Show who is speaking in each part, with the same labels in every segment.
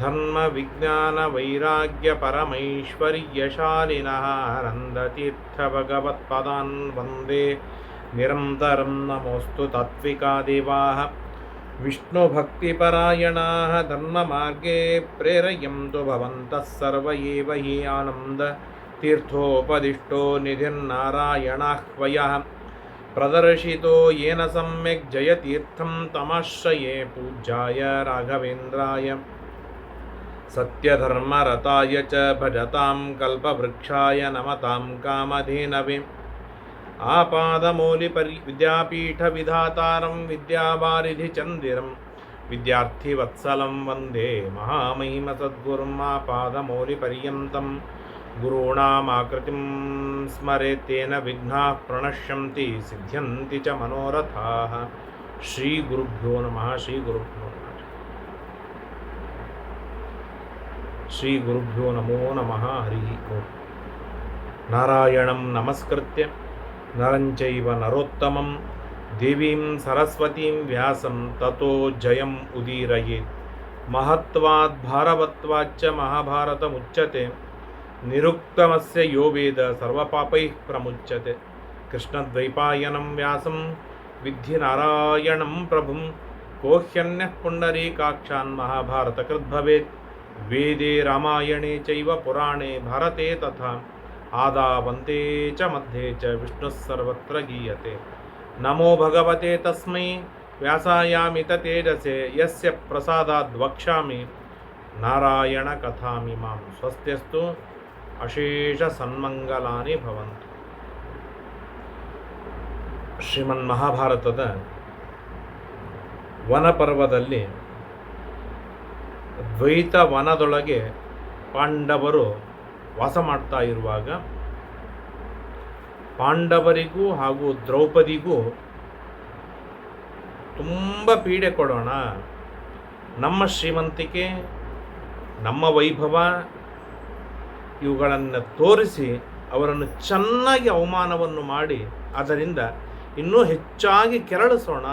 Speaker 1: धर्मविज्ञानवैराग्यपरमैश्वर्यशालिनः आनन्दतीर्थभगवत्पदान् वन्दे निरन्तरं नमोऽस्तु तात्विकादेवाः विष्णुभक्तिपरायणाः धर्ममार्गे प्रेरयन्तु भवन्तः सर्व एव हि आनन्दतीर्थोपदिष्टो निधिर्नारायणाह्वयः। प्रदर्शितो येन सम्यक् जयतीर्थं तमाश्रये पूज्याय राघवेन्द्राय सत्यधर्मरताय च भजतां कल्पवृक्षाय नमतां कामधेनवे। आपादमौलिपरि विद्यापीठविधातारं विद्यावारिधिचन्दिरं। विद्यार्थिवत्सलं वंदे महामहिमसद्गुरुम् आपादमौलिपर्यन्तं। गुरूणामाकृतिं स्मरेत्तेन विघ्नाः प्रणश्यन्ति, सिद्ध्यन्ति च मनोरथाः। श्रीगुरुभ्यो नमः, श्रीगुरुभ्यो శ్రీ గురుభ్యో నమో నమ హరి ఓం. నారాయణం నమస్కృత్య నరంచైవ నరోత్తమం దేవీం సరస్వతీం వ్యాసం తతో జయం ఉదీరయేత్ మహత్వాద్ భారవత్వాచ్చ మహాభారతముచ్యతే. నిరుక్తమస్య యో వేద సర్వపాపై ప్రముచ్యతే. కృష్ణద్వైపాయనం వ్యాసం విద్ధి నారాయణం ప్రభుం. కోహ్యన్య పుండరీకాక్షాన్ మహాభారతకృద్భవేత్. ವೇದೆ ರಾಮಾಯಣೆ ಚೈವ ಪುರಾಣೆ ಭಾರತೆ ತಥಾ ಆದಾವಂತೆ ಚ ಮಧ್ಯೆ ಚ ವಿಷ್ಣು ಸರ್ವತ್ರ ಗೀಯತೆ ನಮೋ ಭಗವತೆ ತಸ್ಮೈ ವ್ಯಾಸಾಯಾಮಿತ ತೇಜಸೆ ಯಸ್ಯ ಪ್ರಸಾದಾದ್ ವಕ್ಷ್ಯಾಮಿ ನಾರಾಯಣ ಕಥಾಮಿಮಾಂ ಸ್ವಸ್ತ್ಯಸ್ತು ಅಶೇಷ ಸನ್ಮಂಗಲಾನಿ ಭವಂತು ಶ್ರೀಮನ್ ಮಹಾಭಾರತದ ವನಪರ್ವದಲ್ಲಿ ದ್ವೈತ ವನದೊಳಗೆ ಪಾಂಡವರು ವಾಸ ಮಾಡ್ತಾ ಇರುವಾಗ ಪಾಂಡವರಿಗೂ ಹಾಗೂ ದ್ರೌಪದಿಗೂ ತುಂಬ ಪೀಡೆ ಕೊಡೋಣ. ನಮ್ಮ ಶ್ರೀಮಂತಿಕೆ, ನಮ್ಮ ವೈಭವ ಇವುಗಳನ್ನು ತೋರಿಸಿ ಅವರನ್ನು ಚೆನ್ನಾಗಿ ಅವಮಾನವನ್ನು ಮಾಡಿ ಅದರಿಂದ ಇನ್ನೂ ಹೆಚ್ಚಾಗಿ ಕೆರಳಿಸೋಣ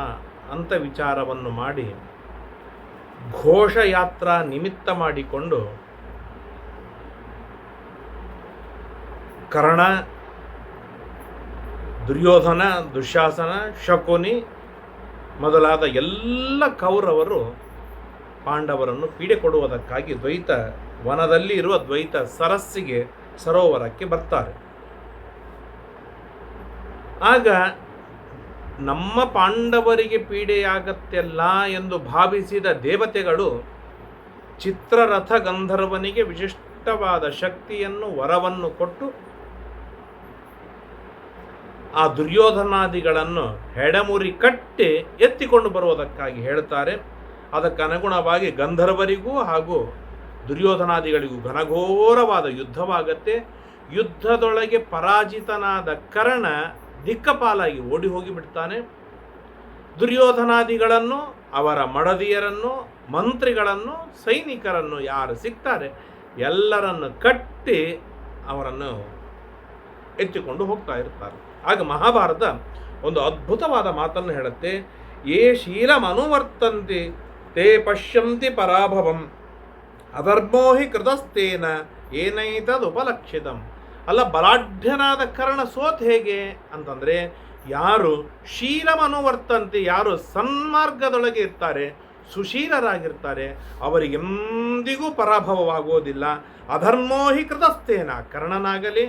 Speaker 1: ಅಂತ ವಿಚಾರವನ್ನು ಮಾಡಿ ಘೋಷಯಾತ್ರಾ ನಿಮಿತ್ತ ಮಾಡಿಕೊಂಡು ಕರ್ಣ, ದುರ್ಯೋಧನ, ದುಶಾಸನ, ಶಕುನಿ ಮೊದಲಾದ ಎಲ್ಲ ಕೌರವರು ಪಾಂಡವರನ್ನು ಪೀಡೆ ಕೊಡುವುದಕ್ಕಾಗಿ ದ್ವೈತ ವನದಲ್ಲಿ ಇರುವ ದ್ವೈತ ಸರಸ್ಸಿಗೆ ಸರೋವರಕ್ಕೆ ಬರ್ತಾರೆ. ಆಗ ನಮ್ಮ ಪಾಂಡವರಿಗೆ ಪೀಡೆಯಾಗತ್ತೆಲ್ಲ ಎಂದು ಭಾವಿಸಿದ ದೇವತೆಗಳು ಚಿತ್ರರಥ ಗಂಧರ್ವನಿಗೆ ವಿಶಿಷ್ಟವಾದ ಶಕ್ತಿಯನ್ನು, ವರವನ್ನು ಕೊಟ್ಟು ಆ ದುರ್ಯೋಧನಾದಿಗಳನ್ನು ಹೆಡಮುರಿ ಕಟ್ಟಿ ಎತ್ತಿಕೊಂಡು ಬರುವುದಕ್ಕಾಗಿ ಹೇಳ್ತಾರೆ ಅದಕ್ಕೆ ಅನುಗುಣವಾಗಿ ಗಂಧರ್ವರಿಗೂ ಹಾಗೂ ದುರ್ಯೋಧನಾದಿಗಳಿಗೂ ಘನಘೋರವಾದ ಯುದ್ಧವಾಗತ್ತೆ. ಯುದ್ಧದೊಳಗೆ ಪರಾಜಿತನಾದ ಕರ್ಣ ದಿಕ್ಕಪಾಲಾಗಿ ಓಡಿ ಹೋಗಿಬಿಡ್ತಾನೆ. ದುರ್ಯೋಧನಾದಿಗಳನ್ನು, ಅವರ ಮಡದಿಯರನ್ನು, ಮಂತ್ರಿಗಳನ್ನು, ಸೈನಿಕರನ್ನು ಯಾರು ಸಿಗ್ತಾರೆ ಎಲ್ಲರನ್ನು ಕಟ್ಟಿ ಅವರನ್ನು ಎತ್ತಿಕೊಂಡು ಹೋಗ್ತಾ ಇರ್ತಾರೆ. ಆಗ ಮಹಾಭಾರತ ಒಂದು ಅದ್ಭುತವಾದ ಮಾತನ್ನು ಹೇಳುತ್ತೆ. ಏ ಶೀಲಮನುವರ್ತಂತಿ ತೇ ಪಶ್ಯಂತಿ ಪರಾಭವಂ, ಅಧರ್ಮೋಹಿ ಕೃತಸ್ತೇನ ಏನೈತದುಪಲಕ್ಷಿತಂ ಅಲ್ಲ ಬಲಾಢ್ಯನಾದ ಕರ್ಣ ಸೋತ್ ಹೇಗೆ ಅಂತಂದರೆ ಯಾರು ಶೀಲಮನುವರ್ತಂತೆ, ಯಾರು ಸನ್ಮಾರ್ಗದೊಳಗೆ ಇರ್ತಾರೆ, ಸುಶೀಲರಾಗಿರ್ತಾರೆ, ಅವರಿಗೆಂದಿಗೂ ಪರಾಭವವಾಗುವುದಿಲ್ಲ. ಅಧರ್ಮೋಹಿ ಕೃತಸ್ಥೇನ, ಕರ್ಣನಾಗಲಿ,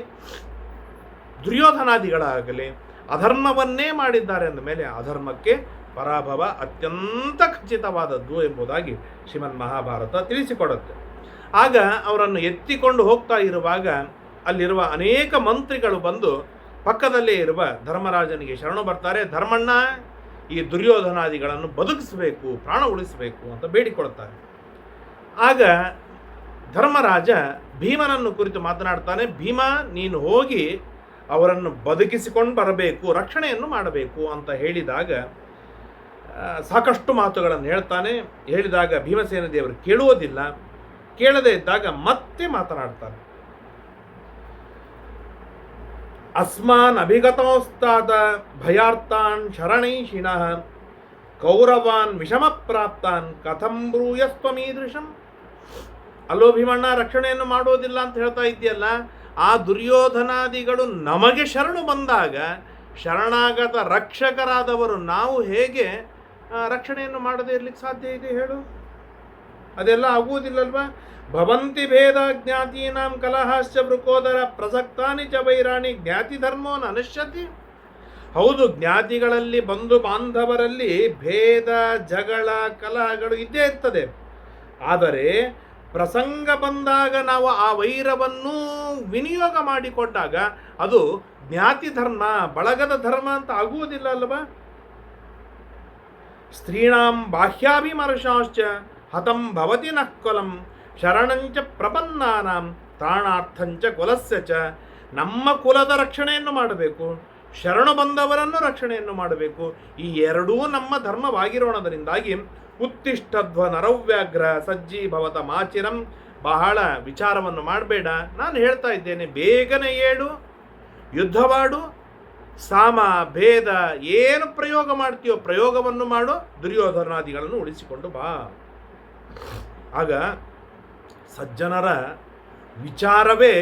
Speaker 1: ದುರ್ಯೋಧನಾದಿಗಳಾಗಲಿ, ಅಧರ್ಮವನ್ನೇ ಮಾಡಿದ್ದಾರೆ ಅಂದ ಮೇಲೆ ಅಧರ್ಮಕ್ಕೆ ಪರಾಭವ ಅತ್ಯಂತ ಖಚಿತವಾದದ್ದು ಎಂಬುದಾಗಿ ಶ್ರೀಮನ್ ಮಹಾಭಾರತ ತಿಳಿಸಿಕೊಡುತ್ತೆ. ಆಗ ಅವರನ್ನು ಎತ್ತಿಕೊಂಡು ಹೋಗ್ತಾ ಇರುವಾಗ ಅಲ್ಲಿರುವ ಅನೇಕ ಮಂತ್ರಿಗಳು ಬಂದು ಪಕ್ಕದಲ್ಲೇ ಇರುವ ಧರ್ಮರಾಜನಿಗೆ ಶರಣು ಬರ್ತಾರೆ. ಧರ್ಮಣ್ಣ, ಈ ದುರ್ಯೋಧನಾದಿಗಳನ್ನು ಬದುಕಿಸಬೇಕು, ಪ್ರಾಣ ಉಳಿಸಬೇಕು ಅಂತ ಬೇಡಿಕೊಳ್ತಾರೆ ಆಗ ಧರ್ಮರಾಜ ಭೀಮನನ್ನು ಕುರಿತು ಮಾತನಾಡ್ತಾನೆ, ಭೀಮ, ನೀನು ಹೋಗಿ ಅವರನ್ನು ಬದುಕಿಸಿಕೊಂಡು ಬರಬೇಕು, ರಕ್ಷಣೆಯನ್ನು ಮಾಡಬೇಕು ಅಂತ ಹೇಳಿದಾಗ ಸಾಕಷ್ಟು ಮಾತುಗಳನ್ನು ಹೇಳ್ತಾನೆ. ಹೇಳಿದಾಗ ಭೀಮಸೇನ ದೇವರು ಕೇಳುವುದಿಲ್ಲ. ಕೇಳದೇ ಇದ್ದಾಗ ಮತ್ತೆ ಮಾತನಾಡ್ತಾನೆ. ಅಸ್ಮಾನ್ ಅಭಿಗತೋಸ್ತಾದ ಭಯಾರ್ತಾನ್ ಶರಣೈಷಿಣಃ ಕೌರವಾನ್ ವಿಷಮ ಪ್ರಾಪ್ತಾನ್ ಕಥಂ ಬ್ರೂಯಸ್ತ್ವಮೀದೃಶಂ. ಅಲ್ಲೋ ಭೀಮಣ್ಣ, ರಕ್ಷಣೆಯನ್ನು ಮಾಡೋದಿಲ್ಲ ಅಂತ ಹೇಳ್ತಾ ಇದ್ದೀಯಲ್ಲ, ಆ ದುರ್ಯೋಧನಾದಿಗಳು ನಮಗೆ ಶರಣು ಬಂದಾಗ ಶರಣಾಗತ ರಕ್ಷಕರಾದವರು ನಾವು ಹೇಗೆ ರಕ್ಷಣೆಯನ್ನು ಮಾಡದೇ ಇರ್ಲಿಕ್ಕೆ ಸಾಧ್ಯ ಇದೆ ಹೇಳು? ಅದೆಲ್ಲ ಆಗುವುದಿಲ್ಲಲ್ವಾ? ಭವಂತಿ ಭೇದ ಜ್ಞಾತೀನಾಂ ಕಲಹಾಶ್ಚ ವೃಕೋದರ ಪ್ರಸಕ್ತಾನಿ ಚ ವೈರಾಣಿ ಜ್ಞಾತಿ ಧರ್ಮವನ್ನು ಅನುಷ್ಯತಿ ಹೌದು, ಜ್ಞಾತಿಗಳಲ್ಲಿ ಬಂಧು ಬಾಂಧವರಲ್ಲಿ ಭೇದ, ಜಗಳ, ಕಲಹಗಳು ಇದ್ದೇ ಇರ್ತದೆ. ಆದರೆ ಪ್ರಸಂಗ ಬಂದಾಗ ನಾವು ಆ ವೈರವನ್ನು ವಿನಿಯೋಗ ಮಾಡಿಕೊಂಡಾಗ ಅದು ಜ್ಞಾತಿ ಧರ್ಮ, ಬಳಗದ ಧರ್ಮ ಅಂತ ಆಗುವುದಿಲ್ಲ ಅಲ್ವಾ? ಸ್ತ್ರೀಣಾಂ ಬಾಹ್ಯಾಭಿಮರ್ಶಾಶ್ಚ ಹತಂ ಭವತಿ ನಕ್ಕೊಲಂ ಕುಲಂ. ಶರಣಂಚ ಪ್ರಪನ್ನಾನಾಂ ತಾಣಾರ್ಥಂಚ ಕುಲಸ್ಯ ಚ. ನಮ್ಮ ಕುಲದ ರಕ್ಷಣೆಯನ್ನು ಮಾಡಬೇಕು, ಶರಣು ಬಂದವರನ್ನು ರಕ್ಷಣೆಯನ್ನು ಮಾಡಬೇಕು. ಈ ಎರಡೂ ನಮ್ಮ ಧರ್ಮವಾಗಿರೋಣದರಿಂದಾಗಿ ಉತ್ತಿಷ್ಠಧ್ವ ನರವ್ಯಾಘ್ರ ಸಜ್ಜಿ ಭವತ ಮಾಚಿರಂ. ಬಹಳ ವಿಚಾರವನ್ನು ಮಾಡಬೇಡ. ನಾನು ಹೇಳ್ತಾ ಇದ್ದೇನೆ, ಬೇಗನೆ ಏಳು. ಯುದ್ಧವಾಡು, ಸಾಮ, ಭೇದ, ಏನು ಪ್ರಯೋಗ ಮಾಡ್ತೀಯೋ ಪ್ರಯೋಗವನ್ನು ಮಾಡು, ದುರ್ಯೋಧನಾದಿಗಳನ್ನು ಉಳಿಸಿಕೊಂಡು ಬಾ. ಆಗ ಸಜ್ಜನರ ವಿಚಾರವೇ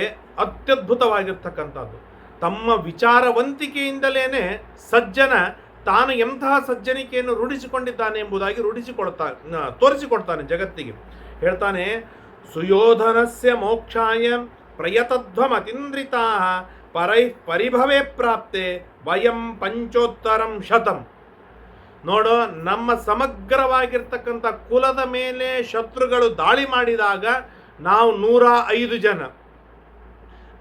Speaker 1: ಅತ್ಯದ್ಭುತವಾಗಿರ್ತಕ್ಕಂಥದ್ದು. ತಮ್ಮ ವಿಚಾರವಂತಿಕೆಯಿಂದಲೇ ಸಜ್ಜನ ತಾನು ಎಂತಹ ಸಜ್ಜನಿಕೆಯನ್ನು ರೂಢಿಸಿಕೊಂಡಿದ್ದಾನೆ ಎಂಬುದಾಗಿ ರೂಢಿಸಿಕೊಡ್ತಾ ತೋರಿಸಿಕೊಡ್ತಾನೆ ಜಗತ್ತಿಗೆ. ಹೇಳ್ತಾನೆ, ಸುಯೋಧನಸ್ಯ ಮೋಕ್ಷಾಯ ಪ್ರಯತಧ್ವಮತೀಂದ್ರಿತಾ ಪರೈ ಪರಿಭವೇ ಪ್ರಾಪ್ತೆ ವಯಂ ಪಂಚೋತ್ತರಂ ಶತಂ. ನೋಡು, ನಮ್ಮ ಸಮಗ್ರವಾಗಿರ್ತಕ್ಕಂಥ ಕುಲದ ಮೇಲೆ ಶತ್ರುಗಳು ದಾಳಿ ಮಾಡಿದಾಗ ನಾವು ನೂರ ಐದು ಜನ.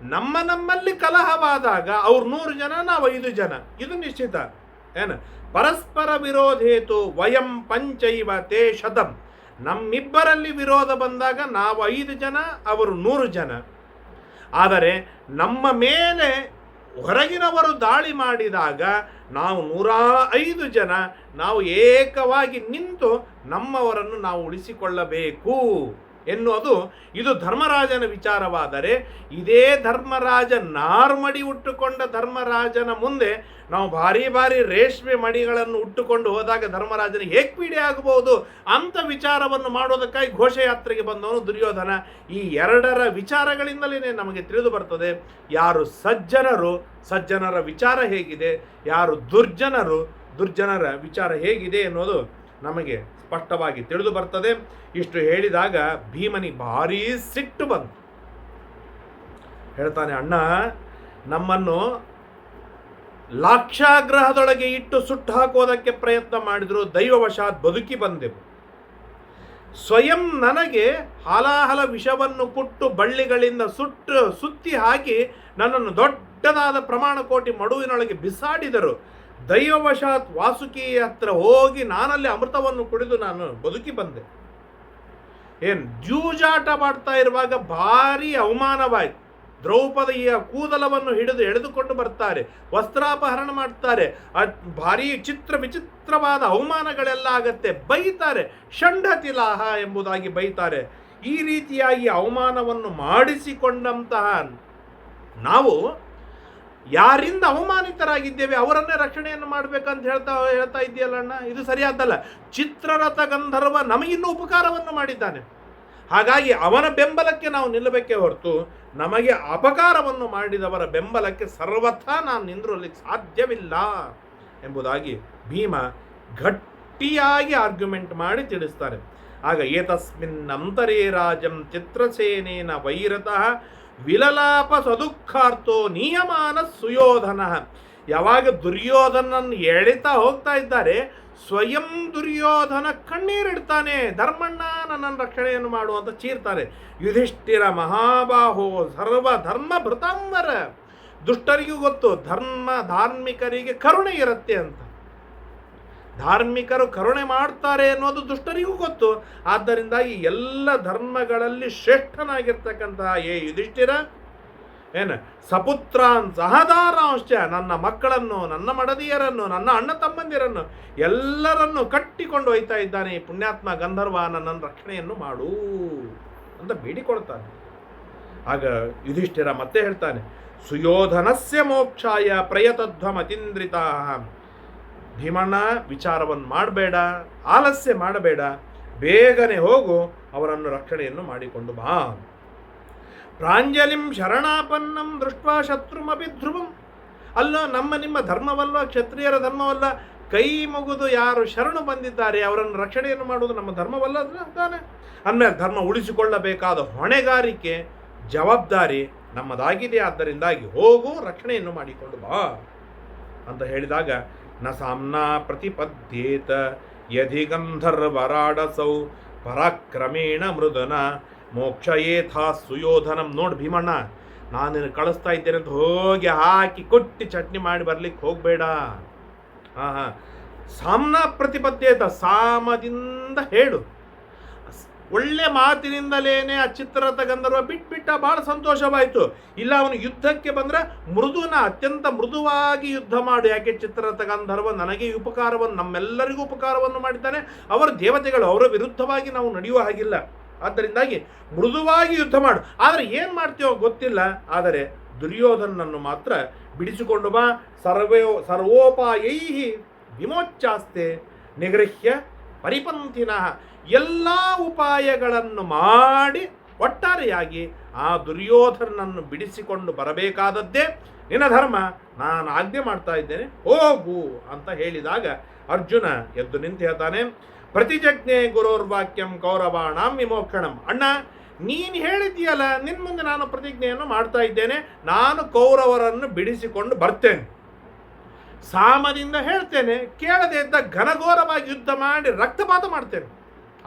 Speaker 1: ನಮ್ಮ ನಮ್ಮಲ್ಲಿ ಕಲಹವಾದಾಗ ಅವ್ರು ನೂರು ಜನ, ನಾವು ಐದು ಜನ. ಇದು ನಿಶ್ಚಿತ. ಏನು? ಪರಸ್ಪರ ವಿರೋಧೇತು ವಯಂ ಪಂಚೈವ ತೇ ಶತಂ. ನಮ್ಮಿಬ್ಬರಲ್ಲಿ ವಿರೋಧ ಬಂದಾಗ ನಾವು ಐದು ಜನ, ಅವರು ನೂರು ಜನ. ಆದರೆ ನಮ್ಮ ಮೇಲೆ ಹೊರಗಿನವರು ದಾಳಿ ಮಾಡಿದಾಗ ನಾವು ನೂರ ಐದು ಜನ, ನಾವು ಏಕವಾಗಿ ನಿಂತು ನಮ್ಮವರನ್ನು ನಾವು ಉಳಿಸಿಕೊಳ್ಳಬೇಕು. ಎನ್ನುವುದು ಇದು ಧರ್ಮರಾಜನ ವಿಚಾರವಾದರೆ ಇದೇ ಧರ್ಮರಾಜ ನಾರ್ಮಡಿ ಉಟ್ಟುಕೊಂಡ ಧರ್ಮರಾಜನ ಮುಂದೆ ನಾವು ಭಾರಿ ಭಾರಿ ರೇಷ್ಮೆ ಮಡಿಗಳನ್ನು ಉಟ್ಟುಕೊಂಡು ಹೋದಾಗ ಧರ್ಮರಾಜನ ಹೇಗೆ ಪೀಡೆ ಆಗಬಹುದು ಅಂತ ವಿಚಾರವನ್ನು ಮಾಡೋದಕ್ಕಾಗಿ ಘೋಷಯಾತ್ರೆಗೆ ಬಂದವನು ದುರ್ಯೋಧನ. ಈ ಎರಡರ ವಿಚಾರಗಳಿಂದಲೇ ನಮಗೆ ತಿಳಿದು ಬರ್ತದೆ ಯಾರು ಸಜ್ಜನರು, ಸಜ್ಜನರ ವಿಚಾರ ಹೇಗಿದೆ, ಯಾರು ದುರ್ಜನರು, ದುರ್ಜನರ ವಿಚಾರ ಹೇಗಿದೆ ಎನ್ನುವುದು ನಮಗೆ ಸ್ಪಷ್ಟವಾಗಿ ತಿಳಿದು ಬರ್ತದೆ. ಇಷ್ಟು ಹೇಳಿದಾಗ ಭೀಮನಿ ಭಾರೀ ಸಿಟ್ಟು ಬಂತು. ಹೇಳ್ತಾನೆ, ಅಣ್ಣ, ನಮ್ಮನ್ನು ಲಾಕ್ಷಾಗ್ರಹದೊಳಗೆ ಇಟ್ಟು ಸುಟ್ಟು ಹಾಕೋದಕ್ಕೆ ಪ್ರಯತ್ನ ಮಾಡಿದ್ರು ದೈವವಶಾತ್ ಬದುಕಿ ಬಂದೆವು. ಸ್ವಯಂ ನನಗೆ ಹಲಾಹಲ ವಿಷವನ್ನು ಕೊಟ್ಟು ಬಳ್ಳಿಗಳಿಂದ ಸುಟ್ಟು, ಸುತ್ತಿ ಹಾಕಿ ನನ್ನನ್ನು ದೊಡ್ಡದಾದ ಪ್ರಮಾಣ ಕೋಟಿ ಮಡುವಿನೊಳಗೆ ಬಿಸಾಡಿದರು. ದೈವವಶಾತ್ ವಾಸುಕಿ ಹತ್ರ ಹೋಗಿ ನಾನಲ್ಲಿ ಅಮೃತವನ್ನು ಕುಡಿದು ನಾನು ಬದುಕಿ ಬಂದೆ. ಏನ್ ಜೂಜಾಟ ಮಾಡ್ತಾ ಇರುವಾಗ ಭಾರಿ ಅವಮಾನವಾಯಿತು ದ್ರೌಪದಿಯ ಕೂದಲವನ್ನು ಹಿಡಿದು ಎಳೆದುಕೊಂಡು ಬರ್ತಾರೆ, ವಸ್ತ್ರಾಪಹರಣ ಮಾಡ್ತಾರೆ ಭಾರಿ ಚಿತ್ರ ವಿಚಿತ್ರವಾದ ಅವಮಾನಗಳೆಲ್ಲ ಆಗತ್ತೆ, ಬೈತಾರೆ, ಷಂಡತಿಲಾಹ ಎಂಬುದಾಗಿ ಬೈತಾರೆ. ಈ ರೀತಿಯಾಗಿ ಅವಮಾನವನ್ನು ಮಾಡಿಸಿಕೊಂಡಂತಹ ನಾವು ಯಾರಿಂದ ಅವಮಾನಿತರಾಗಿದ್ದೇವೆ ಅವರನ್ನೇ ರಕ್ಷಣೆಯನ್ನು ಮಾಡಬೇಕಂತ ಹೇಳ್ತಾ ಹೇಳ್ತಾ ಇದೆಯಲ್ಲ ಅಣ್ಣ? ಇದು ಸರಿಯಾದಲ್ಲ ಚಿತ್ರರಥ ಗಂಧರ್ವ ನಮಗಿನ್ನೂ ಉಪಕಾರವನ್ನು ಮಾಡಿದ್ದಾನೆ. ಹಾಗಾಗಿ ಅವನ ಬೆಂಬಲಕ್ಕೆ ನಾವು ನಿಲ್ಲಬೇಕೇ ಹೊರತು ನಮಗೆ ಅಪಕಾರವನ್ನು ಮಾಡಿದವರ ಬೆಂಬಲಕ್ಕೆ ಸರ್ವಥಾ ನಾನು ನಿಂದಿರಲಿಕ್ಕೆ ಸಾಧ್ಯವಿಲ್ಲ ಎಂಬುದಾಗಿ ಭೀಮ ಗಟ್ಟಿಯಾಗಿ ಆರ್ಗ್ಯುಮೆಂಟ್ ಮಾಡಿ ತಿಳಿಸ್ತಾರೆ ಆಗ ಏತಸ್ಮಿನ್ ಅಂತರೇ ರಾಜಂ ಚಿತ್ರಸೇನೇನ ವೈರತಃ ವಿಲಲಾಪ ಸದುಃಖಾರ್ಥೋ ನಿಯಮಾನ ಸುಯೋಧನ. ಯಾವಾಗ ದುರ್ಯೋಧನನ್ನು ಎಳಿತಾ ಹೋಗ್ತಾ ಇದ್ದಾರೆ, ಸ್ವಯಂ ದುರ್ಯೋಧನ ಕಣ್ಣೀರಿಡ್ತಾನೆ ಧರ್ಮಣ್ಣ ನನ್ನನ್ನು ರಕ್ಷಣೆಯನ್ನು ಮಾಡುವಂತ ಚೀರ್ತಾರೆ. ಯುಧಿಷ್ಠಿರ ಮಹಾಬಾಹೋ ಸರ್ವ ಧರ್ಮ ಭೃತಾಂಬರ ದುಷ್ಟರಿಗೂ ಗೊತ್ತು, ಧರ್ಮ ಧಾರ್ಮಿಕರಿಗೆ ಕರುಣೆ ಇರುತ್ತೆ ಅಂತ. ಧಾರ್ಮಿಕರು ಕರುಣೆ ಮಾಡ್ತಾರೆ ಅನ್ನೋದು ದುಷ್ಟರಿಗೂ ಗೊತ್ತು. ಆದ್ದರಿಂದ ಈ ಎಲ್ಲ ಧರ್ಮಗಳಲ್ಲಿ ಶ್ರೇಷ್ಠನಾಗಿರ್ತಕ್ಕಂತಹ ಏ ಯುಧಿಷ್ಠಿರ, ಏನು ಸಪುತ್ರಾನ್ ಸಹದಾರಾಂಶ ನನ್ನ ಮಕ್ಕಳನ್ನು, ನನ್ನ ಮಡದಿಯರನ್ನು, ನನ್ನ ಅಣ್ಣ ತಮ್ಮಂದಿರನ್ನು ಎಲ್ಲರನ್ನು ಕಟ್ಟಿಕೊಂಡು ಹೋಯ್ತಾ ಇದ್ದಾನೆ ಈ ಪುಣ್ಯಾತ್ಮ ಗಂಧರ್ವ, ನನ್ನನ್ನು ರಕ್ಷಣೆಯನ್ನು ಮಾಡು ಅಂತ ಬೇಡಿಕೊಳ್ತಾನೆ. ಆಗ ಯುಧಿಷ್ಠಿರ ಮತ್ತೆ ಹೇಳ್ತಾನೆ, ಸುಯೋಧನಸ್ಯ ಮೋಕ್ಷಾಯ ಪ್ರಯತಧ್ವಮತೀಂದ್ರಿತಾ ಭೀಮಣ್ಣ ವಿಚಾರವನ್ನು ಮಾಡಬೇಡ, ಆಲಸ್ಯ ಮಾಡಬೇಡ, ಬೇಗನೆ ಹೋಗು, ಅವರನ್ನು ರಕ್ಷಣೆಯನ್ನು ಮಾಡಿಕೊಂಡು ಬಾ. ಪ್ರಾಂಜಲಿಂ ಶರಣಾಪನ್ನಂ ದೃಷ್ಟ ಶತ್ರುಮಪಿ ಧ್ರುವಂ ಅಲ್ಲ, ನಮ್ಮ ನಿಮ್ಮ ಧರ್ಮವಲ್ಲ, ಕ್ಷತ್ರಿಯರ ಧರ್ಮವಲ್ಲ, ಕೈ ಮುಗಿದು ಯಾರು ಶರಣು ಬಂದಿದ್ದಾರೆ, ಅವರನ್ನು ರಕ್ಷಣೆಯನ್ನು ಮಾಡುವುದು ನಮ್ಮ ಧರ್ಮವಲ್ಲ ತಾನೆ ಅಂದಮೇಲೆ ಧರ್ಮ ಉಳಿಸಿಕೊಳ್ಳಬೇಕಾದ ಹೊಣೆಗಾರಿಕೆ, ಜವಾಬ್ದಾರಿ ನಮ್ಮದಾಗಿದೆ, ಆದ್ದರಿಂದಾಗಿ ಹೋಗು, ರಕ್ಷಣೆಯನ್ನು ಮಾಡಿಕೊಂಡು ಬಾ ಅಂತ ಹೇಳಿದಾಗ ನ ಸಾಮ್ನಾ ಪ್ರತಿಪದ್ಯೇತ ಯಧಿ ಗಂಧರ್ವರಾಡಸೌ ಪರಾಕ್ರಮೇಣ ಮೃದನ ಮೋಕ್ಷ ಏಥಾ ಸುಯೋಧನಂ ನೋಡ್ ಭೀಮಣ್ಣ, ನಾನು ಕಳಿಸ್ತಾ ಇದ್ದೇನೆ ಅಂತ ಹೋಗಿ ಹಾಕಿ ಕೊಟ್ಟಿ ಚಟ್ನಿ ಮಾಡಿ ಬರ್ಲಿಕ್ಕೆ ಹೋಗಬೇಡ. ಹಾಂ ಹಾಂ ಸಾಮ್ನ ಪ್ರತಿಪದ್ಯೇತ ಸಾಮದಿಂದ ಹೇಳು. ಒಳ್ಳೆ ಮಾತಿನಿಂದಲೇನೆ ಆ ಚಿತ್ರರಥ ಗಂಧರ್ವ ಬಿಟ್ಬಿಟ್ಟ ಬಹಳ ಸಂತೋಷವಾಯಿತು. ಇಲ್ಲ, ಅವನು ಯುದ್ಧಕ್ಕೆ ಬಂದ್ರೆ ಮೃದುನ ಅತ್ಯಂತ ಮೃದುವಾಗಿ ಯುದ್ಧ ಮಾಡು. ಯಾಕೆ ಚಿತ್ರರಥ ಗಂಧರ್ವ ನನಗೆ ಉಪಕಾರವನ್ನು, ನಮ್ಮೆಲ್ಲರಿಗೂ ಉಪಕಾರವನ್ನು ಮಾಡಿದ್ದಾನೆ. ಅವರ ದೇವತೆಗಳು, ಅವರ ವಿರುದ್ಧವಾಗಿ ನಾವು ನಡೆಯುವ ಹಾಗಿಲ್ಲ. ಆದ್ದರಿಂದಾಗಿ ಮೃದುವಾಗಿ ಯುದ್ಧ ಮಾಡು. ಆದರೆ ಏನು ಮಾಡ್ತೀವೋ ಗೊತ್ತಿಲ್ಲ. ಆದರೆ ದುರ್ಯೋಧನನ್ನು ಮಾತ್ರ ಬಿಡಿಸಿಕೊಂಡು ಬಾ. ಸರ್ವೋ ಸರ್ವೋಪಾಯೈ ವಿಮೋಚ್ಚಾಸ್ತೆ ನಿಗೃಹ್ಯ ಪರಿಪಂಥಿನಃ. ಎಲ್ಲ ಉಪಾಯಗಳನ್ನು ಮಾಡಿ ಒಟ್ಟಾರೆಯಾಗಿ ಆ ದುರ್ಯೋಧನನ್ನು ಬಿಡಿಸಿಕೊಂಡು ಬರಬೇಕಾದದ್ದೇ ನಿನ್ನ ಧರ್ಮ. ನಾನು ಆಜ್ಞೆ ಮಾಡ್ತಾ ಇದ್ದೇನೆ, ಹೋಗು ಅಂತ ಹೇಳಿದಾಗ ಅರ್ಜುನ ಎದ್ದು ನಿಂತು ಹೇಳ್ತಾನೆ, ಪ್ರತಿಜಜ್ಞೆ ಗುರೋರ್ವಾಕ್ಯಂ ಕೌರವಾಣಾಂ ವಿಮೋಕ್ಷಣಂ. ಅಣ್ಣ, ನೀನು ಹೇಳಿದ್ಯಲ್ಲ ನಿನ್ನ ಮುಂದೆ ನಾನು ಪ್ರತಿಜ್ಞೆಯನ್ನು ಮಾಡ್ತಾ ಇದ್ದೇನೆ, ನಾನು ಕೌರವರನ್ನು ಬಿಡಿಸಿಕೊಂಡು ಬರ್ತೇನೆ. ಸಾಮದಿಂದ ಹೇಳ್ತೇನೆ, ಕೇಳದೆ ಇದ್ದ ಘನಘೋರವಾಗಿ ಯುದ್ಧ ಮಾಡಿ ರಕ್ತಪಾತ ಮಾಡ್ತೇನೆ.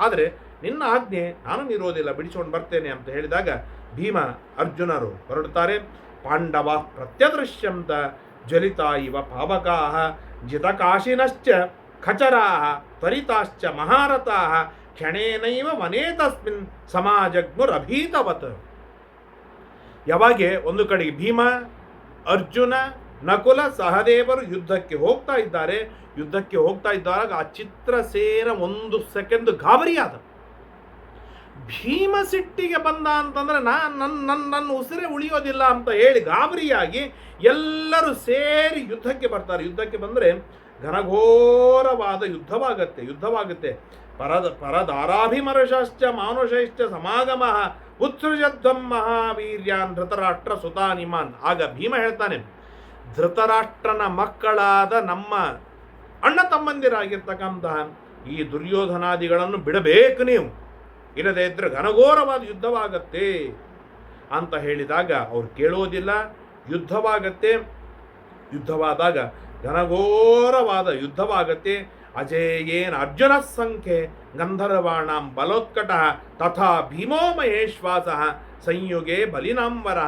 Speaker 1: ಆದರೆ ನಿನ್ನ ಆಜ್ಞೆ ನಾನು ನಿರೋಧಿಲ್ಲ ಬಿಡಿಸಿಕೊಂಡು ಬರ್ತೇನೆ ಅಂತ ಹೇಳಿದಾಗ ಭೀಮ ಅರ್ಜುನರು ಹೊರಡುತ್ತಾರೆ. ಪಾಂಡವ ಪ್ರತ್ಯದೃಶ್ಯಂತ ಜ್ವಲಿತ ಇವ ಪಾವಕಾ ಜಿತಕಾಶಿನಶ್ಚ ಖಚರಾ ತ್ವರಿತಾಶ್ಚ ಮಹಾರಥಾ ಕ್ಷಣೇನೈವ ಮನೇ ತಸ್ಮಿನ್ ಸಮಾಜಗ್ಮುರಭೀತವತ್ ಯಾವಾಗೆ? ಒಂದು ಕಡೆಗೆ ಭೀಮ, ಅರ್ಜುನ ನಕುಲ ಸಹದೇವರು ಯುದ್ಧಕ್ಕೆ ಹೋಗ್ತಾ ಇದ್ದಾರೆ. ಯುದ್ಧಕ್ಕೆ ಹೋಗ್ತಾ ಇದ್ದಾಗ ಆ ಚಿತ್ರಸೇನ ಒಂದು ಸೆಕೆಂಡ್ ಗಾಬರಿಯಾದ ಭೀಮ ಸಿಟ್ಟಿಗೆ ಬಂದ ಅಂತಂದ್ರೆ ನಾನು ನನ್ನ ನನ್ನ ನನ್ನ ಉಸಿರೇ ಉಳಿಯೋದಿಲ್ಲ ಅಂತ ಹೇಳಿ ಗಾಬರಿಯಾಗಿ ಎಲ್ಲರೂ ಸೇರಿ ಯುದ್ಧಕ್ಕೆ ಬರ್ತಾರೆ. ಯುದ್ಧಕ್ಕೆ ಬಂದರೆ ಘನಘೋರವಾದ ಯುದ್ಧವಾಗತ್ತೆ, ಯುದ್ಧವಾಗುತ್ತೆ. ಪರದ ಪರದಾರಾಭಿಮರ್ಶಶ್ಚ ಮಾನುಷೈಶ್ಚ ಸಮಾಗಮ ಉತ್ಸೃಜಧ್ವಂ ಮಹಾವೀರ್ಯಾನ್ ಧೃತರಾಷ್ಟ್ರ ಸುತಾನಿಮಾನ್. ಆಗ ಭೀಮ ಹೇಳ್ತಾನೆ ಧೃತರಾಷ್ಟ್ರನ ಮಕ್ಕಳಾದ ನಮ್ಮ ಅಣ್ಣ ತಮ್ಮಂದಿರಾಗಿರ್ತಕ್ಕಂತಹ ಈ ದುರ್ಯೋಧನಾದಿಗಳನ್ನು ಬಿಡಬೇಕು ನೀವು. ಇಲ್ಲದೇ ಇದ್ರೆ ಘನಘೋರವಾದ ಯುದ್ಧವಾಗತ್ತೆ ಅಂತ ಹೇಳಿದಾಗ ಅವ್ರು ಕೇಳೋದಿಲ್ಲ. ಯುದ್ಧವಾಗತ್ತೆ. ಯುದ್ಧವಾದಾಗ ಘನಘೋರವಾದ ಯುದ್ಧವಾಗತ್ತೆ. ಅಜೇಯೇನ ಅರ್ಜುನ ಸಂಖ್ಯೆ ಗಂಧರ್ವಾಣಾಂ ಬಲೋತ್ಕಟ ತಥಾ ಭೀಮೋ ಮಹೇಶ್ವಾಸ ಸಂಯುಗೆ ಬಲಿನಾಂಬರ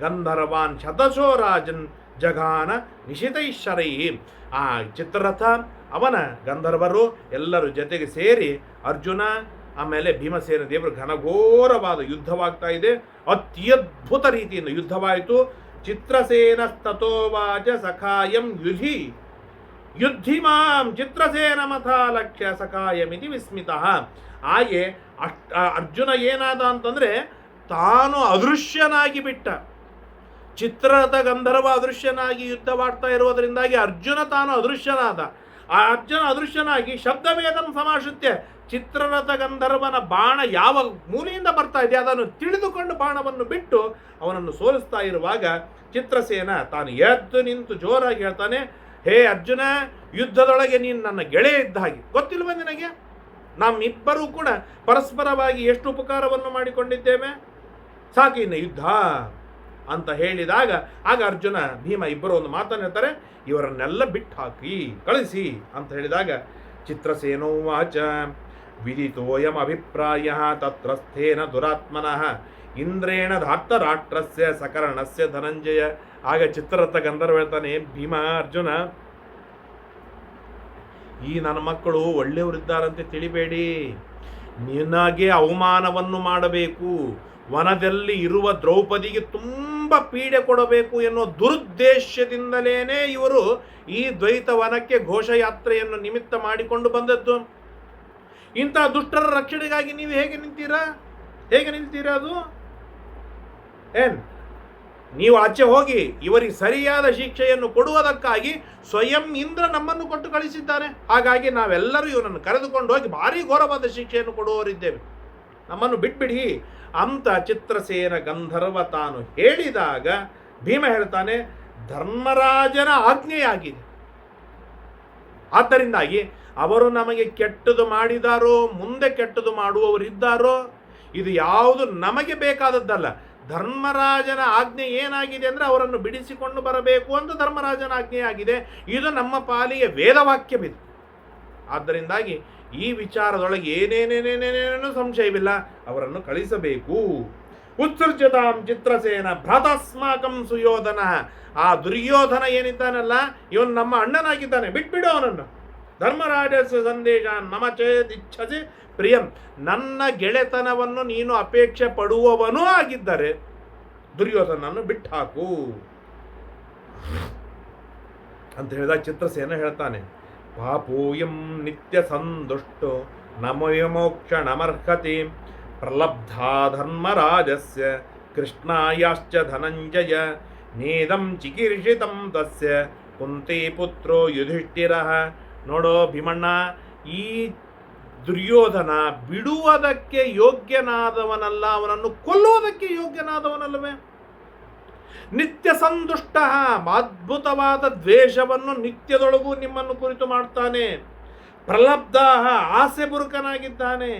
Speaker 1: ಗಂಧರ್ವಾನ್ ಶತಶೋ ರಾಜನ್ ಜಗಾನ ನಿಶಿತೈಶ್ವರೈ ಆ ಚಿತ್ರರಥ, ಅವನ ಗಂಧರ್ವರು ಎಲ್ಲರೂ ಜೊತೆಗೆ ಸೇರಿ ಅರ್ಜುನ, ಆಮೇಲೆ ಭೀಮಸೇನ ದೇವರು ಘನಘೋರವಾದ ಯುದ್ಧವಾಗ್ತಾ ಇದೆ. ಅತ್ಯದ್ಭುತ ರೀತಿಯಿಂದ ಯುದ್ಧವಾಯಿತು. ಚಿತ್ರಸೇನಸ್ತತೋವಾಚ ಸಖಾಯಂ ಯುಧಿ. ಯುದ್ಧಿ ಮಾಂ ಚಿತ್ರಸೇನ ಮಥಾಲಕ್ಷ್ಯ ಸಖಾಯಮಿತಿ ವಿಸ್ಮಿತ. ಹಾಗೆ ಅಷ್ಟ, ಅರ್ಜುನ ಏನಾದ ಅಂತಂದರೆ ತಾನು ಅದೃಶ್ಯನಾಗಿ ಬಿಟ್ಟ ಚಿತ್ರದ ಗಂಧರ್ವ ಅದೃಶ್ಯನಾಗಿ ಯುದ್ಧವಾಡ್ತಾ ಇರುವುದರಿಂದಾಗಿ ಅರ್ಜುನ ತಾನು ಅದೃಶ್ಯನಾದ. ಆ ಅರ್ಜುನ ಅದೃಶ್ಯನಾಗಿ ಶಬ್ದವೇದಂ ಸಮಾಶುತ್ಯ. ಚಿತ್ರರಥ ಗಂಧರ್ವನ ಬಾಣ ಯಾವ ಮೂಲೆಯಿಂದ ಬರ್ತಾ ಇದೆ ಅದನ್ನು ತಿಳಿದುಕೊಂಡು ಬಾಣವನ್ನು ಬಿಟ್ಟು ಅವನನ್ನು ಸೋಲಿಸ್ತಾ ಇರುವಾಗ ಚಿತ್ರಸೇನ ತಾನು ಎದ್ದು ನಿಂತು ಜೋರಾಗಿ ಹೇಳ್ತಾನೆ, ಹೇ ಅರ್ಜುನ, ಯುದ್ಧದೊಳಗೆ ನೀನು ನನ್ನ ಗೆಳೆಯ ಇದ್ದ ಹಾಗೆ ಗೊತ್ತಿಲ್ವ ನಿನಗೆ? ನಮ್ಮಿಬ್ಬರೂ ಕೂಡ ಪರಸ್ಪರವಾಗಿ ಎಷ್ಟು ಉಪಕಾರವನ್ನು ಮಾಡಿಕೊಂಡಿದ್ದೇವೆ? ಸಾಕು ಇನ್ನು ಯುದ್ಧ. ಅಂತ ಹೇಳಿದಾಗ ಆಗ ಅರ್ಜುನ, ಭೀಮ ಇಬ್ಬರು ಒಂದು ಮಾತನ್ನು ಹೇಳ್ತಾರೆ, ಇವರನ್ನೆಲ್ಲ ಬಿಟ್ಟು ಹಾಕಿ ಕಳಿಸಿ ಅಂತ ಹೇಳಿದಾಗ, ಚಿತ್ರಸೇನೋ ವಾಚ ವಿದಿತೋಯಂ ಅಭಿಪ್ರಾಯ, ತತ್ರಸ್ಥೇನ ದುರಾತ್ಮನಃ, ಇಂದ್ರೇಣ ಧಾರ್ತರಾಷ್ಟ್ರಸ್ಯ ಸಕರಣಸ್ಯ ಧನಂಜಯ ಆಗ ಚಿತ್ರರಥ ಗಂಧರ್ವ ಹೇಳ್ತಾನೆ, ಭೀಮ, ಅರ್ಜುನ, ಈ ನನ್ನ ಮಕ್ಕಳು ಒಳ್ಳೆಯವರಿದ್ದಾರಂತೆ ತಿಳಿಬೇಡಿ, ನಿನಗೆ ಅವಮಾನವನ್ನು ಮಾಡಬೇಕು ವನದಲ್ಲಿ ಇರುವ ದ್ರೌಪದಿಗೆ ತುಂಬ ಪೀಡೆ ಕೊಡಬೇಕು ಎನ್ನುವ ದುರುದ್ದೇಶದಿಂದಲೇ ಇವರು ಈ ದ್ವೈತ ವನಕ್ಕೆ ಘೋಷಯಾತ್ರೆಯನ್ನು ನಿಮಿತ್ತ ಮಾಡಿಕೊಂಡು ಬಂದದ್ದು. ಇಂಥ ದುಷ್ಟರ ರಕ್ಷಣೆಗಾಗಿ ನೀವು ಹೇಗೆ ನಿಂತೀರಾ? ಹೇಗೆ ನಿಲ್ತೀರಾ ಅದು? ಏನ್? ನೀವು ಆಚೆ ಹೋಗಿ ಇವರಿಗೆ ಸರಿಯಾದ ಶಿಕ್ಷೆಯನ್ನು ಕೊಡುವುದಕ್ಕಾಗಿ ಸ್ವಯಂ ಇಂದ್ರ ನಮ್ಮನ್ನು ಕೊಟ್ಟು ಕಳಿಸಿದ್ದಾನೆ. ಹಾಗಾಗಿ ನಾವೆಲ್ಲರೂ ಇವನನ್ನು ಕರೆದುಕೊಂಡು ಹೋಗಿ ಭಾರಿ ಘೋರವಾದ ಶಿಕ್ಷೆಯನ್ನು ಕೊಡುವವರಿದ್ದೇವೆ. ನಮ್ಮನ್ನು ಬಿಟ್ಬಿಡಿ. ಅಂತ ಚಿತ್ರಸೇನ ಗಂಧರ್ವ ತಾನು ಹೇಳಿದಾಗ ಭೀಮ ಹೇಳ್ತಾನೆ, ಧರ್ಮರಾಜನ ಆಜ್ಞೆಯಾಗಿದೆ. ಆದ್ದರಿಂದಾಗಿ ಅವರು ನಮಗೆ ಕೆಟ್ಟದು ಮಾಡಿದಾರೋ, ಮುಂದೆ ಕೆಟ್ಟದು ಮಾಡುವವರಿದ್ದಾರೋ, ಇದು ಯಾವುದು ನಮಗೆ ಬೇಕಾದದ್ದಲ್ಲ. ಧರ್ಮರಾಜನ ಆಜ್ಞೆ ಏನಾಗಿದೆ ಅಂದರೆ ಅವರನ್ನು ಬಿಡಿಸಿಕೊಂಡು ಬರಬೇಕು ಅಂತ ಧರ್ಮರಾಜನ ಆಜ್ಞೆಯಾಗಿದೆ. ಇದು ನಮ್ಮ ಪಾಲಿಗೆ ವೇದವಾಕ್ಯವಿದೆ. ಆದ್ದರಿಂದಾಗಿ ಈ ವಿಚಾರದೊಳಗೆ ಏನೇನೇನೇನೇನೇನೂ ಸಂಶಯವಿಲ್ಲ. ಅವರನ್ನು ಕಳಿಸಬೇಕು. ಉತ್ಸರ್ಜತಾಂ ಚಿತ್ರಸೇನ ಭ್ರಾತಾಸ್ಮಾಕಂ ಸುಯೋಧನ. ಆ ದುರ್ಯೋಧನ ಏನಿದ್ದಾನಲ್ಲ, ಇವನು ನಮ್ಮ ಅಣ್ಣನಾಗಿದ್ದಾನೆ. ಬಿಟ್ಬಿಡು ಅವನನ್ನು. ಧರ್ಮರಾಜಸ ಸಂದೇಶ ನಮ ಚೇದಿಚ್ಛಸಿ ಪ್ರಿಯಂ. ನನ್ನ ಗೆಳೆತನವನ್ನು ನೀನು ಅಪೇಕ್ಷೆ ಪಡುವವನೂ ಆಗಿದ್ದರೆ ದುರ್ಯೋಧನನ್ನು ಬಿಟ್ಟಾಕು. ಅಂತ ಹೇಳಿದಾಗ ಚಿತ್ರಸೇನ ಹೇಳ್ತಾನೆ. ಪಾಪೋಯಂ ನಿತ್ಯ ನಮಯಮೋಕ್ಷಣಮರ್ಹತಿ ನಮಯಮೋಕ್ಷ ನಮರ್ಹತಿ ಪ್ರಲಬ್ಧಾ ಧರ್ಮರಾಜಸ್ಯ ಕೃಷ್ಣಾಯಾಶ್ಚ ಧನಂಜಯ, ನೇದಂ ಚಿಕೀರ್ಷಿತಂ ತಸ್ಯ. ಕುಂತಿ ಪುತ್ರೋ ಯುಧಿಷ್ಠಿರ. ನೋಡೋ ಭೀಮಣ್ಣ, ಈ ದುರ್ಯೋಧನ ಬಿಡುವುದಕ್ಕೆ ಯೋಗ್ಯನಾದವನಲ್ಲ, ಅವನನ್ನು ಕೊಲ್ಲುವುದಕ್ಕೆ ಯೋಗ್ಯನಾದವನಲ್ಲವೇ? ನಿತ್ಯ ಸಂದುಷ್ಟ, ಅದ್ಭುತವಾದ ದ್ವೇಷವನ್ನು ನಿತ್ಯದೊಳಗೂ ನಿಮ್ಮನ್ನು ಕುರಿತು ಮಾಡ್ತಾನೆ. ಪ್ರಲಬ್ಧ ಆಸೆ ಬುರುಕನಾಗಿದ್ದಾನೆ